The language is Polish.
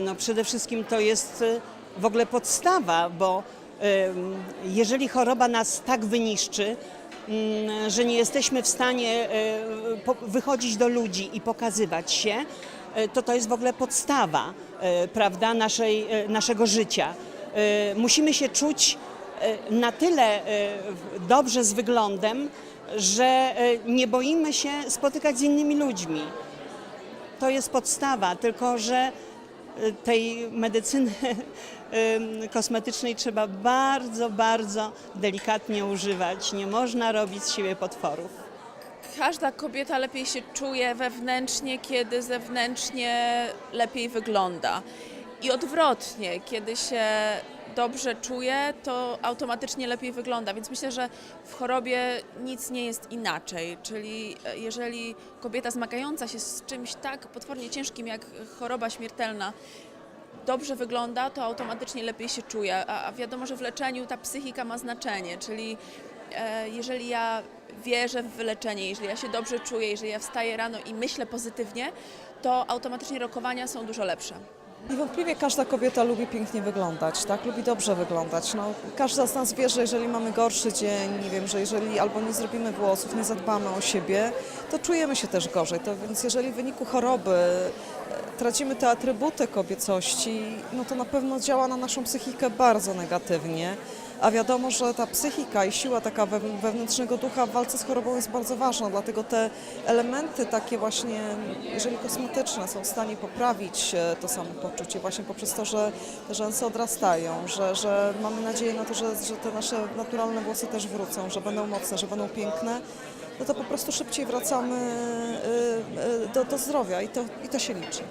No przede wszystkim to jest y, w ogóle podstawa, bo jeżeli choroba nas tak wyniszczy, ym, że nie jesteśmy w stanie y, wychodzić do ludzi i pokazywać się, y, to to jest w ogóle podstawa prawda, naszej, naszego życia. Musimy się czuć na tyle dobrze z wyglądem, że nie boimy się spotykać z innymi ludźmi. To jest podstawa, tylko że tej medycyny kosmetycznej trzeba bardzo, bardzo delikatnie używać. Nie można robić z siebie potworów. Każda kobieta lepiej się czuje wewnętrznie, kiedy zewnętrznie lepiej wygląda. I odwrotnie, kiedy się dobrze czuje, to automatycznie lepiej wygląda. Więc myślę, że w chorobie nic nie jest inaczej. Czyli e, jeżeli kobieta zmagająca się z czymś tak potwornie ciężkim jak choroba śmiertelna, dobrze wygląda, to automatycznie lepiej się czuje. A, a wiadomo, że w leczeniu ta psychika ma znaczenie, czyli e, jeżeli ja wierzę w wyleczenie, jeżeli ja się dobrze czuję, jeżeli ja wstaję rano i myślę pozytywnie, to automatycznie rokowania są dużo lepsze. Niewątpliwie każda kobieta lubi pięknie wyglądać, tak? Lubi dobrze wyglądać. No, każda z nas wie, że jeżeli mamy gorszy dzień, nie wiem, że jeżeli albo nie zrobimy włosów, nie zadbamy o siebie, to czujemy się też gorzej. To więc jeżeli w wyniku choroby e, tracimy te atrybuty kobiecości, no to na pewno działa na naszą psychikę bardzo negatywnie. A wiadomo, że ta psychika i siła taka we- wewnętrznego ducha w walce z chorobą jest bardzo ważna, dlatego te elementy takie właśnie, jeżeli kosmetyczne, są w stanie poprawić e, to samopoczucie właśnie poprzez to, że te rzęsy odrastają, że, że mamy nadzieję na to, że, że te nasze naturalne włosy też wrócą, że będą mocne, że będą piękne, no to po prostu szybciej wracamy e, e, do, do zdrowia i to, i to się liczy.